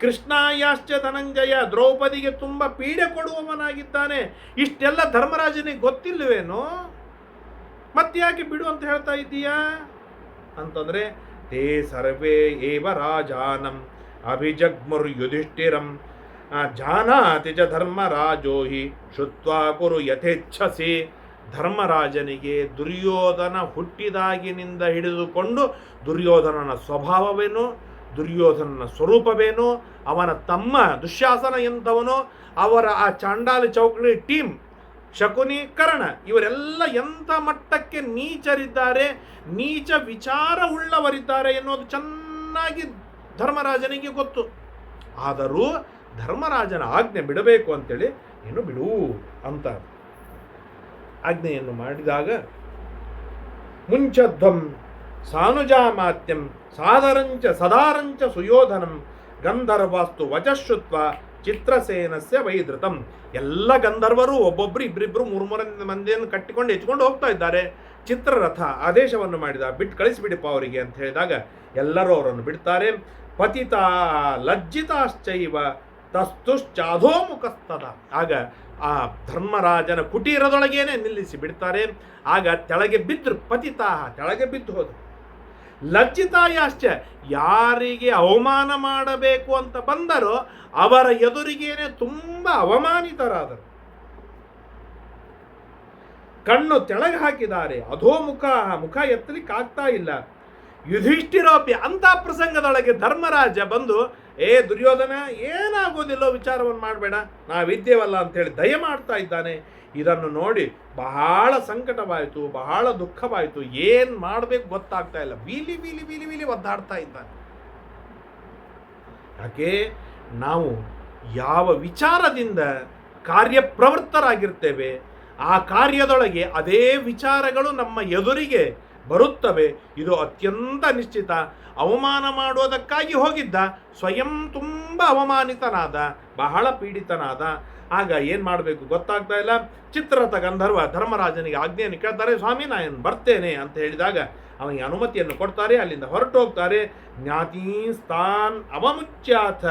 Speaker 1: ಕೃಷ್ಣಾಯಾಶ್ಚ ಧನಂಜಯ, ದ್ರೌಪದಿಗೆ ತುಂಬ ಪೀಡೆ ಕೊಡುವವನಾಗಿದ್ದಾನೆ. ಇಷ್ಟೆಲ್ಲ ಧರ್ಮರಾಜನಿಗೆ ಗೊತ್ತಿಲ್ಲವೇನೋ? ಮತ್ತ್ಯಾಕೆ ಬಿಡು ಅಂತ ಹೇಳ್ತಾ ಇದ್ದೀಯಾ? ಅಂತಂದ್ರೆ ತೇ ಸರ್ವೇ ಏವ ರಾಜಾನಂ ಅಭಿಜಗ್ಮುರ್ ಯುಧಿಷ್ಠಿರಂ ಜಾನಾತಿ ಚ ಧರ್ಮರಾಜೋ ಹಿ ಶುತ್ವಾ ಕುರು ಯಥೇಚ್ಛಸಿ. ಧರ್ಮರಾಜನಿಗೆ ದುರ್ಯೋಧನ ಹುಟ್ಟಿದಾಗಿನಿಂದ ಹಿಡಿದುಕೊಂಡು ದುರ್ಯೋಧನನ ಸ್ವಭಾವವೇನು? ದುರ್ಯೋಧನನ ಸ್ವರೂಪವೇನು? ಅವನ ತಮ್ಮ ದುಶ್ಯಾಸನ ಎಂಥವನು? ಅವರ ಆ ಚಾಂಡಾಲಿ ಚೌಕಡಿ ಟೀಮ್, ಶಕುನಿ, ಕರ್ಣ ಇವರೆಲ್ಲ ಎಂಥ ಮಟ್ಟಕ್ಕೆ ನೀಚರಿದ್ದಾರೆ, ನೀಚ ವಿಚಾರ ಉಳ್ಳವರಿದ್ದಾರೆ ಎನ್ನುವುದು ಚೆನ್ನಾಗಿ ಧರ್ಮರಾಜನಿಗೆ ಗೊತ್ತು. ಆದರೂ ಧರ್ಮರಾಜನ ಆಜ್ಞೆ ಬಿಡಬೇಕು ಅಂತೇಳಿ, ಏನು ಬಿಡು ಅಂತ ಆಜ್ಞೆಯನ್ನು ಮಾಡಿದಾಗ ಮುಂಚಧ್ವಂ ಸಾನುಜಾಮಾತ್ಯಂ ಸಾಧರಂಚ ಸದಾರಂಚ ಸುಯೋಧನಂ ಗಂಧರ್ವಾಸ್ತು ವಚಶ್ರುತ್ವ ಚಿತ್ರಸೇನಸ್ಯ ವೈದೃತಂ ಎಲ್ಲ ಗಂಧರ್ವರು ಒಬ್ಬೊಬ್ಬರು ಇಬ್ಬರಿಬ್ಬರು ಮೂರು ಮೂರ ಮಂದಿಯನ್ನು ಕಟ್ಟಿಕೊಂಡು ಹೆಚ್ಕೊಂಡು ಹೋಗ್ತಾ ಇದ್ದಾರೆ. ಚಿತ್ರರಥ ಆದೇಶವನ್ನು ಮಾಡಿದ, ಬಿಟ್ಟು ಕಳಿಸಿಬಿಡಿಪ್ಪ ಅವರಿಗೆ ಅಂತ ಹೇಳಿದಾಗ, ಎಲ್ಲರೂ ಅವರನ್ನು ಬಿಡ್ತಾರೆ. ಪತಿತ ಲಜ್ಜಿತಾಶ್ಚೈವ ತಸ್ತುಶ್ಚಾಧೋಮುಖಸ್ತದ. ಆಗ ಆ ಧರ್ಮರಾಜನ ಕುಟೀರದೊಳಗೇನೆ ನಿಲ್ಲಿಸಿ ಬಿಡ್ತಾರೆ. ಆಗ ತೆಳಗೆ ಬಿದ್ದರು ಪತಿತಾಹ, ತೆಳಗೆ ಬಿದ್ದು ಹೋದರು. ಲಜ್ಜಿತಾಯಾಶ್ಚ, ಯಾರಿಗೆ ಅವಮಾನ ಮಾಡಬೇಕು ಅಂತ ಬಂದರೋ ಅವರ ಎದುರಿಗೇನೆ ತುಂಬ ಅವಮಾನಿತರಾದರು. ಕಣ್ಣು ತೆಳಗೆ ಹಾಕಿದ್ದಾರೆ. ಅಧೋಮುಖ ಮುಖ ಎತ್ತಲಿಕ್ಕೆ ಆಗ್ತಾ ಇಲ್ಲ. ಯುಧಿಷ್ಠಿರೋಪಿ ಅಂತ ಪ್ರಸಂಗದೊಳಗೆ ಧರ್ಮರಾಜ ಬಂದು ಏ ದುರ್ಯೋಧನ, ಏನಾಗೋದಿಲ್ಲೋ ವಿಚಾರವನ್ನು ಮಾಡಬೇಡ. ನಾವಿದ್ದೇವಲ್ಲ ಅಂತೇಳಿ ದಯ ಮಾಡ್ತಾ ಇದ್ದಾನೆ. ಇದನ್ನು ನೋಡಿ ಬಹಳ ಸಂಕಟವಾಯಿತು, ಬಹಳ ದುಃಖವಾಯಿತು. ಏನು ಮಾಡಬೇಕು ಗೊತ್ತಾಗ್ತಾ ಇಲ್ಲ. ಬೀಲಿ ಬೀಲಿ ಬೀಲಿ ಬೀಲಿ ಒದ್ದಾಡ್ತಾ ಇದ್ದಾನೆ. ಯಾಕೆ? ನಾವು ಯಾವ ವಿಚಾರದಿಂದ ಕಾರ್ಯಪ್ರವೃತ್ತರಾಗಿರ್ತೇವೆ, ಆ ಕಾರ್ಯದೊಳಗೆ ಅದೇ ವಿಚಾರಗಳು ನಮ್ಮ ಎದುರಿಗೆ ಬರುತ್ತವೆ. ಇದು ಅತ್ಯಂತ ನಿಶ್ಚಿತ. ಅವಮಾನ ಮಾಡುವುದಕ್ಕಾಗಿ ಹೋಗಿದ್ದ, ಸ್ವಯಂ ತುಂಬ ಅವಮಾನಿತನಾದ, ಬಹಳ ಪೀಡಿತನಾದ. ಆಗ ಏನು ಮಾಡಬೇಕು ಗೊತ್ತಾಗ್ತಾ ಇಲ್ಲ. ಚಿತ್ರರಥ ಗಂಧರ್ವ ಧರ್ಮರಾಜನಿಗೆ ಆಜ್ಞೆಯನ್ನು ಕೇಳ್ತಾರೆ, ಸ್ವಾಮಿ ನಾನು ಬರ್ತೇನೆ? ಅಂತ ಹೇಳಿದಾಗ ಅವನಿಗೆ ಅನುಮತಿಯನ್ನು ಕೊಡ್ತಾರೆ. ಅಲ್ಲಿಂದ ಹೊರಟು ಹೋಗ್ತಾರೆ. ಜ್ಞಾತೀಸ್ತಾನ್ ಅವಮುಚ್ಯಾಥ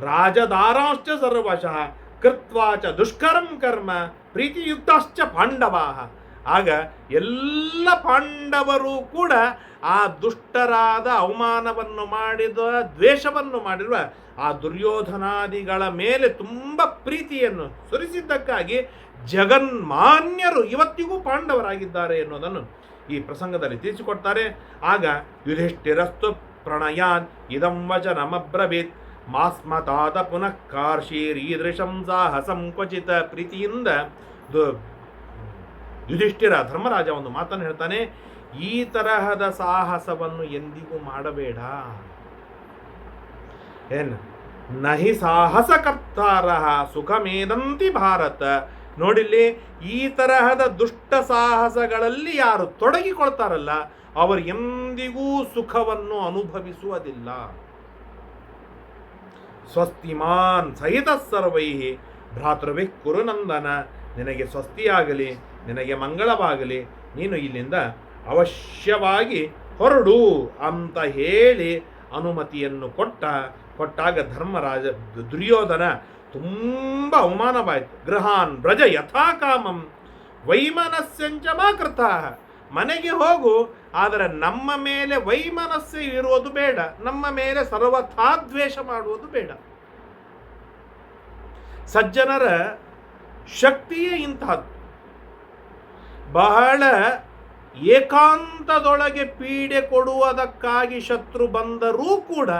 Speaker 1: ರಾಜದಾರಾಶ್ಚ ಸರ್ವಶಃ ಕೃತ್ವಾಚ ದುಷ್ಕರಂ ಕರ್ಮ ಪ್ರೀತಿಯುಕ್ತಾಶ್ಚ ಪಾಂಡವಾ. ಆಗ ಎಲ್ಲ ಪಾಂಡವರು ಕೂಡ ಆ ದುಷ್ಟರಾದ ಅವಮಾನವನ್ನು ಮಾಡಿದ, ದ್ವೇಷವನ್ನು ಮಾಡಿರುವ ಆ ದುರ್ಯೋಧನಾದಿಗಳ ಮೇಲೆ ತುಂಬ ಪ್ರೀತಿಯನ್ನು ಸುರಿಸಿದ್ದಕ್ಕಾಗಿ ಜಗನ್ಮಾನ್ಯರು ಇವತ್ತಿಗೂ ಪಾಂಡವರಾಗಿದ್ದಾರೆ ಎನ್ನುವುದನ್ನು ಈ ಪ್ರಸಂಗದಲ್ಲಿ ತಿಳಿಸಿಕೊಡ್ತಾರೆ. ಆಗ ಯುಧಿಷ್ಠಿರಸ್ತು ಪ್ರಣಯಾನ್ ಇದಂ ವಚನಮಬ್ರವೀತ್. ಮಾಸ್ಮತಾದ ಪುನಃ ಕಾರ್ಷೀರೀದೃಶಂ ಸಾಹಸಂ ಕ್ವಚಿತ ಪ್ರೀತಿಯಿಂದ ಯುಧಿಷ್ಠಿರ, ಧರ್ಮರಾಜ ಒಂದು ಮಾತನ್ನು ಹೇಳ್ತಾನೆ, ಈ ತರಹದ ಸಾಹಸವನ್ನು ಎಂದಿಗೂ ಮಾಡಬೇಡ. ಏನು? ನಹಿ ಸಾಹಸ ಕರ್ತಾರ ಸುಖಮೇದಂತಿ ಭಾರತ. ನೋಡಿಲ್ಲಿ, ಈ ತರಹದ ದುಷ್ಟ ಸಾಹಸಗಳಲ್ಲಿ ಯಾರು ತೊಡಗಿಕೊಳ್ತಾರಲ್ಲ, ಅವರು ಎಂದಿಗೂ ಸುಖವನ್ನು ಅನುಭವಿಸುವುದಿಲ್ಲ. ಸ್ವಸ್ತಿಮಾನ್ ಸಹಿತ ಸರ್ವೈ ಭ್ರಾತೃವಿ ಕುರುನಂದನ ನಿನಗೆ ಸ್ವಸ್ತಿಯಾಗಲಿ. ನಿನಗೆ ಮಂಗಳವಾಗಲಿ, ನೀನು ಇಲ್ಲಿಂದ ಅವಶ್ಯವಾಗಿ ಹೊರಡು ಅಂತ ಹೇಳಿ ಅನುಮತಿಯನ್ನು ಕೊಟ್ಟ, ಕೊಟ್ಟಾಗ ಧರ್ಮರಾಜ ದುರ್ಯೋಧನ ತುಂಬ ಅವಮಾನವಾಯಿತು. ಗೃಹಾನ್ ಬ್ರಜ ಯಥಾಕಾಮಂ ವೈಮನಸ್ಸಂಚ ಮಾಕೃತ. ಮನೆಗೆ ಹೋಗು, ಆದರೆ ನಮ್ಮ ಮೇಲೆ ವೈಮನಸ್ಸು ಇರುವುದು ಬೇಡ. ನಮ್ಮ ಮೇಲೆ ಸರ್ವಥಾ ದ್ವೇಷ ಮಾಡುವುದು ಬೇಡ. ಸಜ್ಜನರ ಶಕ್ತಿಯೇ ಇಂತಹದ್ದು. ಬಹಳ ಏಕಾಂತದೊಳಗೆ ಪೀಡೆ ಕೊಡುವುದಕ್ಕಾಗಿ ಶತ್ರು ಬಂದರೂ ಕೂಡ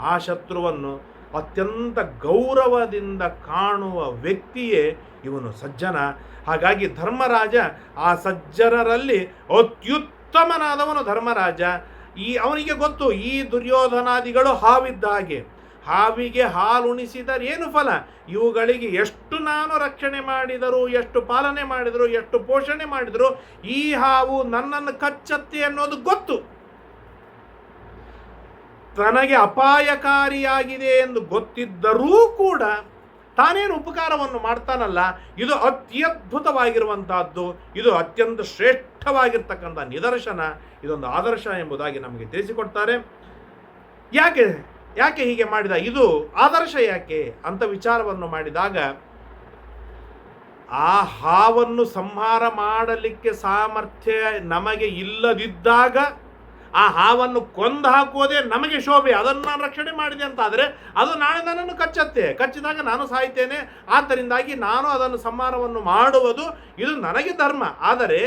Speaker 1: ಆ ಶತ್ರುವನ್ನು ಅತ್ಯಂತ ಗೌರವದಿಂದ ಕಾಣುವ ವ್ಯಕ್ತಿಯೇ ಇವನು ಸಜ್ಜನ. ಹಾಗಾಗಿ ಧರ್ಮರಾಜ ಆ ಸಜ್ಜನರಲ್ಲಿ ಅತ್ಯುತ್ತಮನಾದವನು ಧರ್ಮರಾಜ. ಈ ಅವನಿಗೆ ಗೊತ್ತು ಈ ದುರ್ಯೋಧನಾದಿಗಳು ಹಾವಿದ್ದ ಹಾಗೆ ಹಾವಿಗೆ ಹಾಲುಣಿಸಿದರೆ ಏನು ಫಲ? ಇವುಗಳಿಗೆ ಎಷ್ಟು ನಾನು ರಕ್ಷಣೆ ಮಾಡಿದರು, ಎಷ್ಟು ಪಾಲನೆ ಮಾಡಿದರು, ಎಷ್ಟು ಪೋಷಣೆ ಮಾಡಿದರು ಈ ಹಾವು ನನ್ನನ್ನು ಕಚ್ಚತ್ತೆ ಅನ್ನೋದು ಗೊತ್ತು. ತನಗೆ ಅಪಾಯಕಾರಿಯಾಗಿದೆ ಎಂದು ಗೊತ್ತಿದ್ದರೂ ಕೂಡ ತಾನೇನು ಉಪಕಾರವನ್ನು ಮಾಡ್ತಾನಲ್ಲ, ಇದು ಅತ್ಯದ್ಭುತವಾಗಿರುವಂತಹದ್ದು, ಇದು ಅತ್ಯಂತ ಶ್ರೇಷ್ಠವಾಗಿರ್ತಕ್ಕಂಥ ನಿದರ್ಶನ, ಇದೊಂದು ಆದರ್ಶ ಎಂಬುದಾಗಿ ನಮಗೆ ತಿಳಿಸಿಕೊಡ್ತಾರೆ. ಯಾಕೆ ಯಾಕೆ ಹೀಗೆ ಮಾಡಿದ? ಇದು ಆದರ್ಶ ಯಾಕೆ ಅಂತ ವಿಚಾರವನ್ನು ಮಾಡಿದಾಗ, ಆ ಹಾವನ್ನು ಸಂಹಾರ ಮಾಡಲಿಕ್ಕೆ ಸಾಮರ್ಥ್ಯ ನಮಗೆ ಇಲ್ಲದಿದ್ದಾಗ, ಆ ಹಾವನ್ನು ಕೊಂದು ಹಾಕುವುದೇ ನಮಗೆ ಶೋಭೆ, ಅದನ್ನು ನಾನು ರಕ್ಷಣೆ ಮಾಡಿದೆ ಅಂತ ಆದರೆ ಅದು ನಾಳೆ ನನ್ನನ್ನು ಕಚ್ಚತ್ತೆ. ಕಚ್ಚಿದಾಗ ನಾನು ಸಾಯ್ತೇನೆ. ಆದ್ದರಿಂದಾಗಿ ನಾನು ಅದನ್ನು ಸಂಹಾರವನ್ನು ಮಾಡುವುದು, ಇದು ನನಗೆ ಧರ್ಮ. ಆದರೆ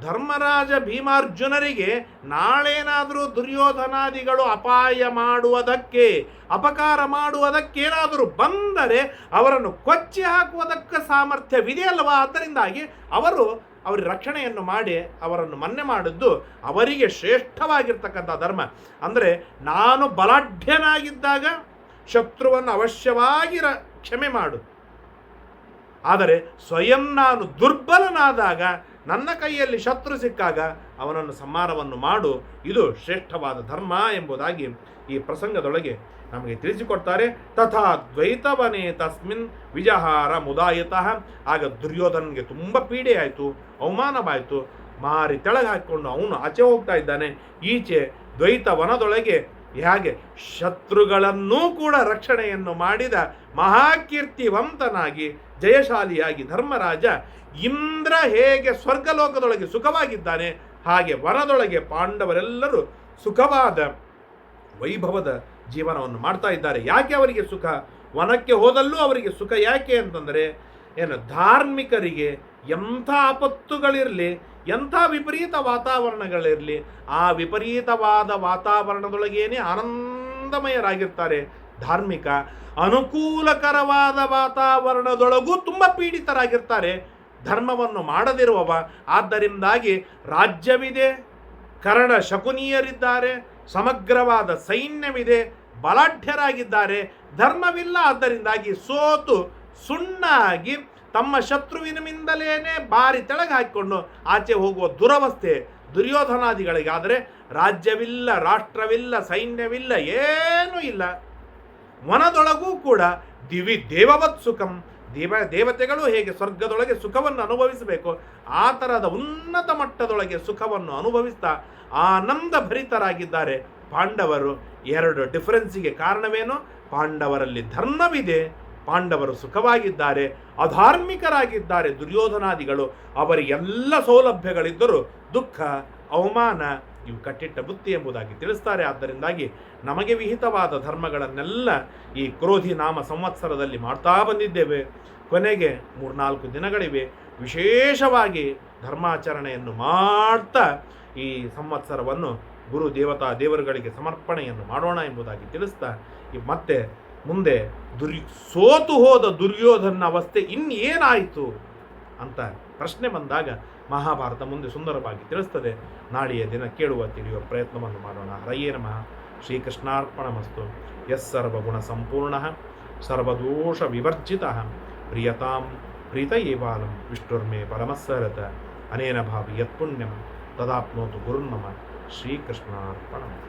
Speaker 1: ಧರ್ಮರಾಜ ಭೀಮಾರ್ಜುನರಿಗೆ ನಾಳೇನಾದರೂ ದುರ್ಯೋಧನಾದಿಗಳು ಅಪಾಯ ಮಾಡುವುದಕ್ಕೆ, ಅಪಕಾರ ಮಾಡುವುದಕ್ಕೇನಾದರೂ ಬಂದರೆ ಅವರನ್ನು ಕೊಚ್ಚಿ ಹಾಕುವುದಕ್ಕೆ ಸಾಮರ್ಥ್ಯವಿದೆಯಲ್ವಾ ಅದರಿಂದಾಗಿ ಅವರು ಅವರ ರಕ್ಷಣೆಯನ್ನು ಮಾಡಿ ಅವರನ್ನು ಮನ್ನೆ ಮಾಡಿದ್ದು ಅವರಿಗೆ ಶ್ರೇಷ್ಠವಾಗಿರ್ತಕ್ಕಂಥ ಧರ್ಮ. ಅಂದರೆ ನಾನು ಬಲಾಢ್ಯನಾಗಿದ್ದಾಗ ಶತ್ರುವನ್ನು ಅವಶ್ಯವಾಗಿ ಕ್ಷಮೆ ಮಾಡು. ಆದರೆ ಸ್ವಯಂ ನಾನು ದುರ್ಬಲನಾದಾಗ ನನ್ನ ಕೈಯಲ್ಲಿ ಶತ್ರು ಸಿಕ್ಕಾಗ ಅವನನ್ನು ಸಂಹಾರವನ್ನು ಮಾಡು. ಇದು ಶ್ರೇಷ್ಠವಾದ ಧರ್ಮ ಎಂಬುದಾಗಿ ಈ ಪ್ರಸಂಗದೊಳಗೆ ನಮಗೆ ತಿಳಿಸಿಕೊಡ್ತಾರೆ. ತಥಾ ದ್ವೈತವನೇ ತಸ್ಮಿನ್ ವಿಜಹಾರ ಮುದಾಯಿತಃ. ಆಗ ದುರ್ಯೋಧನಿಗೆ ತುಂಬ ಪೀಡೆ ಆಯಿತು, ಅವಮಾನವಾಯಿತು. ಮಾರಿ ತೆಳಗೆ ಹಾಕಿಕೊಂಡು ಅವನು ಆಚೆ ಹೋಗ್ತಾ ಇದ್ದಾನೆ. ಈಚೆ ದ್ವೈತವನದೊಳಗೆ ಹೇಗೆ ಶತ್ರುಗಳನ್ನೂ ಕೂಡ ರಕ್ಷಣೆಯನ್ನು ಮಾಡಿದ ಮಹಾಕೀರ್ತಿವಂತನಾಗಿ ಜಯಶಾಲಿಯಾಗಿ ಧರ್ಮರಾಜ ಇಂದ್ರ ಹೇಗೆ ಸ್ವರ್ಗಲೋಕದೊಳಗೆ ಸುಖವಾಗಿದ್ದಾನೆ, ಹಾಗೆ ವನದೊಳಗೆ ಪಾಂಡವರೆಲ್ಲರೂ ಸುಖವಾದ ವೈಭವದ ಜೀವನವನ್ನು ಮಾಡ್ತಾ ಇದ್ದಾರೆ. ಯಾಕೆ ಅವರಿಗೆ ಸುಖ? ವನಕ್ಕೆ ಹೋದಲ್ಲೂ ಅವರಿಗೆ ಸುಖ ಯಾಕೆ ಅಂತಂದರೆ, ಏನು ಧಾರ್ಮಿಕರಿಗೆ ಎಂಥ ಆಪತ್ತುಗಳಿರಲಿ, ಎಂಥ ವಿಪರೀತ ವಾತಾವರಣಗಳಿರಲಿ, ಆ ವಿಪರೀತವಾದ ವಾತಾವರಣದೊಳಗೇನೆ ಆನಂದಮಯರಾಗಿರ್ತಾರೆ ಧಾರ್ಮಿಕ. ಅನುಕೂಲಕರವಾದ ವಾತಾವರಣದೊಳಗೂ ತುಂಬ ಪೀಡಿತರಾಗಿರ್ತಾರೆ. ಧರ್ಮವನ್ನು ಮಾಡದಿರುವವ, ಆದ್ದರಿಂದಾಗಿ ರಾಜ್ಯವಿದೆ ಕರಣ ಶಕುನೀಯರಿದ್ದಾರೆ, ಸಮಗ್ರವಾದ ಸೈನ್ಯವಿದೆ, ಬಲಾಢ್ಯರಾಗಿದ್ದಾರೆ, ಧರ್ಮವಿಲ್ಲ, ಆದ್ದರಿಂದಾಗಿ ಸೋತು, ಸುಣ್ಣಾಗಿ ತಮ್ಮ ಶತ್ರುವಿನಿಂದಲೇನೆ ಬಾರಿ ತೆಳಗೆ ಹಾಕಿಕೊಂಡು ಆಚೆ ಹೋಗುವ ದುರವಸ್ಥೆ, ದುರ್ಯೋಧನಾದಿಗಳಿಗಾದರೆ ರಾಜ್ಯವಿಲ್ಲ, ರಾಷ್ಟ್ರವಿಲ್ಲ, ಸೈನ್ಯವಿಲ್ಲ, ಏನೂ ಇಲ್ಲ. ವನದೊಳಗೂ ಕೂಡ ದಿವಿ ದೇವವತ್ ಸುಖಂ. ದೇವ ದೇವತೆಗಳು ಹೇಗೆ ಸ್ವರ್ಗದೊಳಗೆ ಸುಖವನ್ನು ಅನುಭವಿಸಬೇಕು, ಆ ಥರದ ಉನ್ನತ ಮಟ್ಟದೊಳಗೆ ಸುಖವನ್ನು ಅನುಭವಿಸ್ತಾ ಆನಂದ ಭರಿತರಾಗಿದ್ದಾರೆ ಪಾಂಡವರು. ಎರಡು ಡಿಫರೆನ್ಸಿಗೆ ಕಾರಣವೇನು? ಪಾಂಡವರಲ್ಲಿ ಧರ್ಮವಿದೆ, ಪಾಂಡವರು ಸುಖವಾಗಿದ್ದಾರೆ, ಅಧಾರ್ಮಿಕರಾಗಿದ್ದಾರೆ ದುರ್ಯೋಧನಾದಿಗಳು. ಅವರಿಗೆಲ್ಲ ಸೌಲಭ್ಯಗಳಿದ್ದರೂ ದುಃಖ, ಅವಮಾನ ಇವು ಕಟ್ಟಿಟ್ಟ ಬುತ್ತಿ ಎಂಬುದಾಗಿ ತಿಳಿಸ್ತಾರೆ. ಆದ್ದರಿಂದಾಗಿ ನಮಗೆ ವಿಹಿತವಾದ ಧರ್ಮಗಳನ್ನೆಲ್ಲ ಈ ಕ್ರೋಧಿ ನಾಮ ಸಂವತ್ಸರದಲ್ಲಿ ಮಾಡ್ತಾ ಬಂದಿದ್ದೇವೆ. ಕೊನೆಗೆ ಮೂರ್ನಾಲ್ಕು ದಿನಗಳಿವೆ. ವಿಶೇಷವಾಗಿ ಧರ್ಮಾಚರಣೆಯನ್ನು ಮಾಡ್ತಾ ಈ ಸಂವತ್ಸರವನ್ನು ಗುರು ದೇವತಾ ದೇವರುಗಳಿಗೆ ಸಮರ್ಪಣೆಯನ್ನು ಮಾಡೋಣ ಎಂಬುದಾಗಿ ತಿಳಿಸ್ತಾ, ಈ ಮತ್ತೆ ಮುಂದೆ ದುರ್ಯ, ಸೋತು ಹೋದ ದುರ್ಯೋಧನ ಅವಸ್ಥೆ ಇನ್ನೇನಾಯಿತು ಅಂತ ಪ್ರಶ್ನೆ ಬಂದಾಗ ಮಹಾಭಾರತ ಮುಂದೆ ಸುಂದರವಾಗಿ ತಿಳಿಸ್ತದೆ. ನಾಳೆಯ ದಿನ ಕೇಳುವ, ತಿಳಿಯುವ ಪ್ರಯತ್ನವನ್ನು ಮಾಡೋಣ. ಹರಯೇ ನಮಃ. ಶ್ರೀಕೃಷ್ಣಾರ್ಪಣಮಸ್ತು ಯಸ್ ಸರ್ವಗುಣ ಸಂಪೂರ್ಣ. ಸರ್ವದೋಷ ವಿವರ್ಜಿತ. ಪ್ರಿಯತಾಂ ಪ್ರೀತ ಏವಾಲಂ ವಿಷ್ಣುರ್ಮೇ ಪರಮಸ್ಸರತ. ಅನೇನ ಭಾವಿ ಯತ್ಪುಣ್ಯಂ ತದಾಪ್ನೋತು ಗುರುನ್ನಮ ಶ್ರೀಕೃಷ್ಣಾರ್ಪಣಮಸ್ತು.